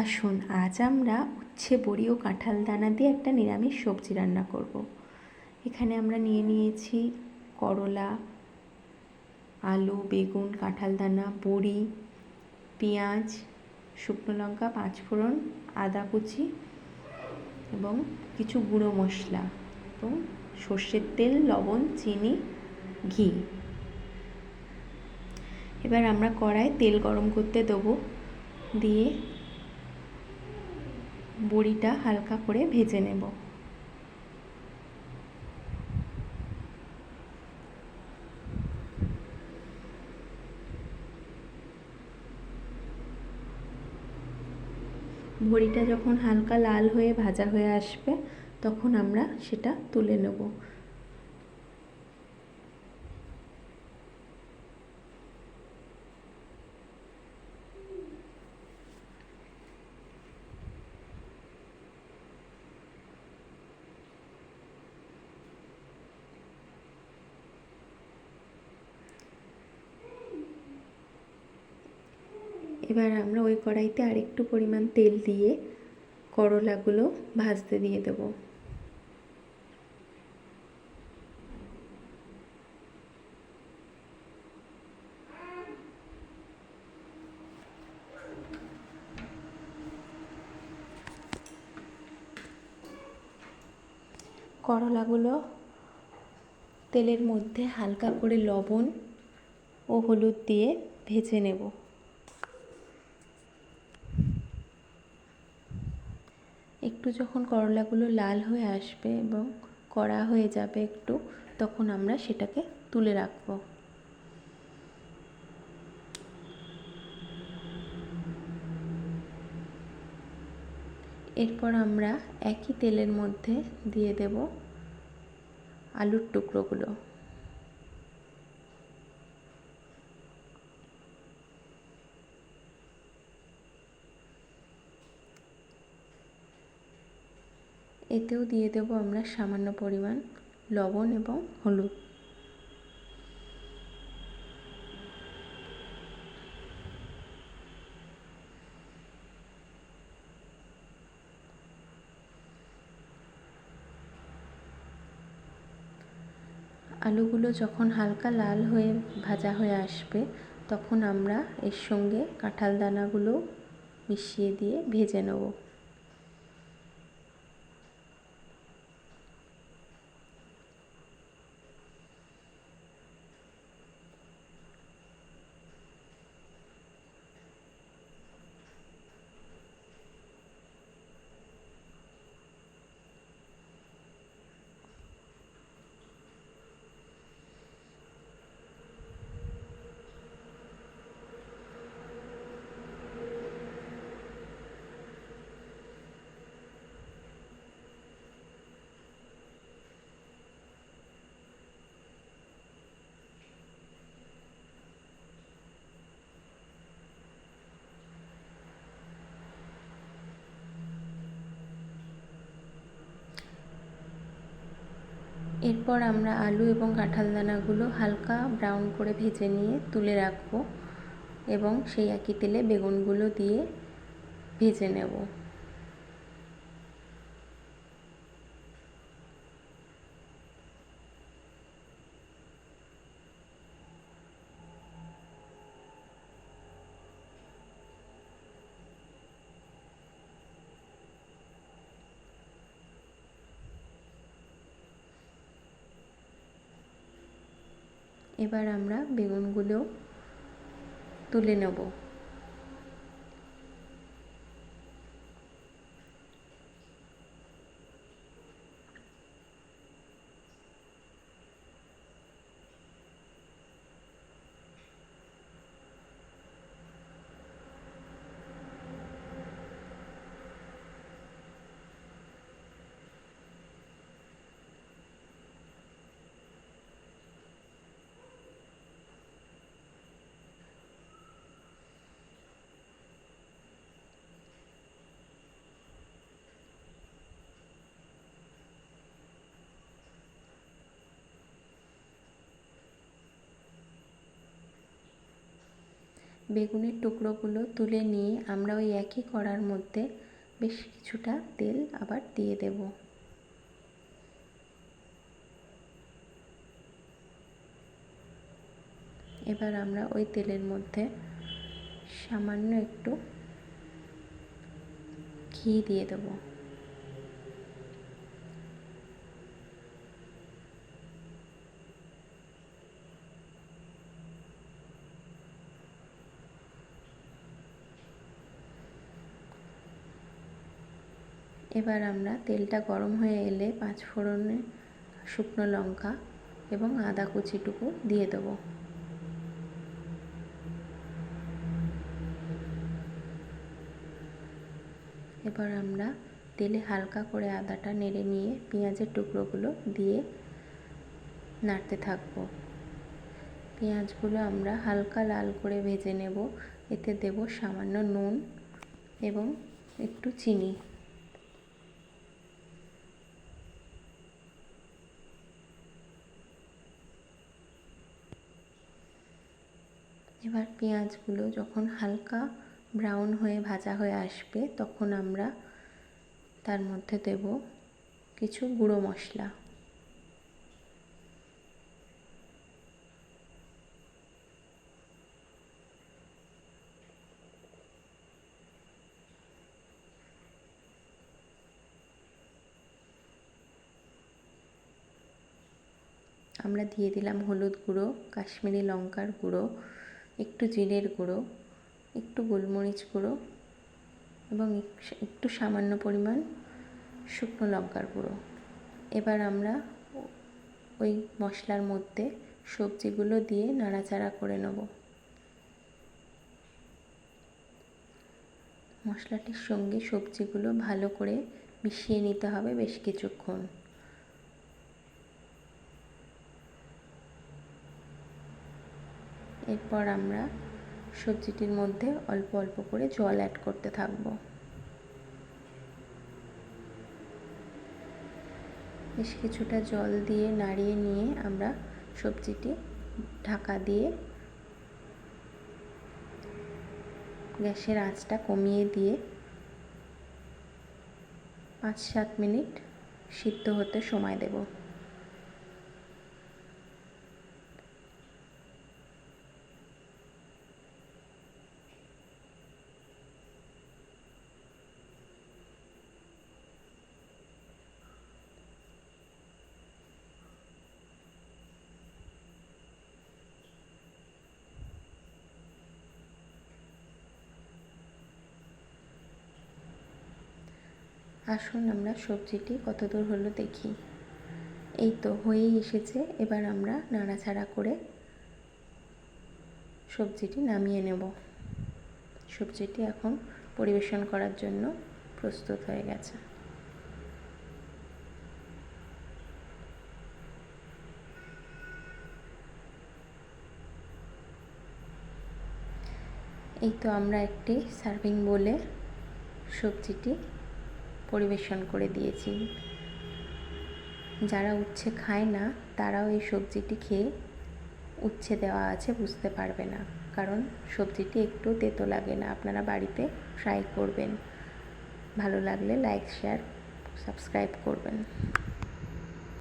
আসুন, আজ আমরা উচ্ছে, বড়ি ও কাঁঠাল দানা দিয়ে একটা নিরামিষ সবজি রান্না করব। এখানে আমরা নিয়ে নিয়েছি করলা, আলু, বেগুন, কাঁঠাল দানা, বড়ি, পেঁয়াজ, শুকনো লঙ্কা পাঁচফোড়ন আদা কুচি এবং কিছু গুঁড়ো মশলা এবং সর্ষের তেল, লবণ, চিনি, ঘি এবার আমরা কড়ায় তেল গরম করতে দেবো দিয়ে বড়িটা হালকা করে ভেজে নেব। বড়িটা যখন হালকা লাল হয়ে ভাজা হয়ে আসবে, তখন আমরা সেটা তুলে নেব। এবার আমরা ওই কড়াইতে আরেকটু পরিমাণ তেল দিয়ে করলাগুলো ভাজতে দিয়ে দেব। করলাগুলো তেলের মধ্যে হালকা করে লবণ ও হলুদ দিয়ে ভেজে নেব। একটু যখন করলাগুলো লাল হয়ে আসবে এবং কড়া হয়ে যাবে একটু, তখন আমরা সেটাকে তুলে রাখব। এরপর আমরা একই তেলের মধ্যে দিয়ে দেব আলুর টুকরোগুলো। এতেও দিয়ে দেব আমরা সামান্য পরিমাণ লবণ এবং হলুদ। আলুগুলো যখন হালকা লাল হয়ে ভাজা হয়ে আসবে, তখন আমরা এর সঙ্গে কাঁঠাল দানাগুলো মিশিয়ে দিয়ে ভেজে নেব। এরপর আমরা আলু এবং কাঁঠাল দানাগুলো হালকা ব্রাউন করে ভেজে নিয়ে তুলে রাখব এবং সেই একই তেলে বেগুনগুলো দিয়ে ভেজে নেব। এবার আমরা বেগুনগুলো তুলে নেব। বেগুনের টুকরোগুলো তুলে নিয়ে আমরা ওই একই কড়ার মধ্যে বেশ কিছুটা তেল আবার দিয়ে দেব। এবার আমরা ওই তেলের মধ্যে সামান্য একটু ঘি দিয়ে দেবো। এবার আমরা তেলটা গরম হয়ে এলে পাঁচ ফোড়নে শুকনো লঙ্কা এবং আদা কুচিটুকু দিয়ে দেবো। এবার আমরা তেলে হালকা করে আদাটা নেড়ে নিয়ে পেঁয়াজের টুকরোগুলো দিয়ে নাড়তে থাকব। পেঁয়াজগুলো আমরা হালকা লাল করে ভেজে নেব। এতে দেব সামান্য নুন এবং একটু চিনি। এবার পেঁয়াজগুলো যখন হালকা ব্রাউন হয়ে ভাজা হয়ে আসবে, তখন আমরা তার মধ্যে দেব কিছু গুঁড়ো মশলা। আমরা দিয়ে দিলাম হলুদ গুঁড়ো, কাশ্মীরি লঙ্কার গুঁড়ো। একটু জিরের গুঁড়ো, একটু গোলমরিচ গুঁড়ো এবং একটু সামান্য পরিমাণ শুকনো লঙ্কার গুঁড়ো। এবার আমরা ওই মশলার মধ্যে সবজিগুলো দিয়ে নাড়াচাড়া করে নেব। মশলাটির সঙ্গে সবজিগুলো ভালো করে মিশিয়ে নিতে হবে বেশ কিছুক্ষণ। এরপর আমরা সবজিটির মধ্যে অল্প অল্প করে জল অ্যাড করতে থাকব। বেশ কিছুটা জল দিয়ে নাড়িয়ে নিয়ে আমরা সবজিটি ঢাকা দিয়ে গ্যাসের আঁচটা কমিয়ে দিয়ে পাঁচ সাত মিনিট সিদ্ধ হতে সময় দেব। আসুন আমরা সবজিটি কত দূর হলো দেখি। এই তো হয়েই এসেছে, এবার আমরা নাড়াচাড়া করে সবজিটি নামিয়ে নেব। সবজিটি এখন পরিবেশন করার জন্য প্রস্তুত হয়ে গেছে। এই তো আমরা একটি সার্ভিং বলে সবজিটি পরিবেশন করে দিয়েছি। যারা উচ্ছে খায় না, তারাও এই সবজিটি খেয়ে উচ্ছে দেওয়া আছে বুঝতে পারবে না। কারণ সবজিটি একটু তেতো লাগে না, আপনারা বাড়িতে ট্রাই করবেন। ভালো লাগলে লাইক শেয়ার সাবস্ক্রাইব করবেন।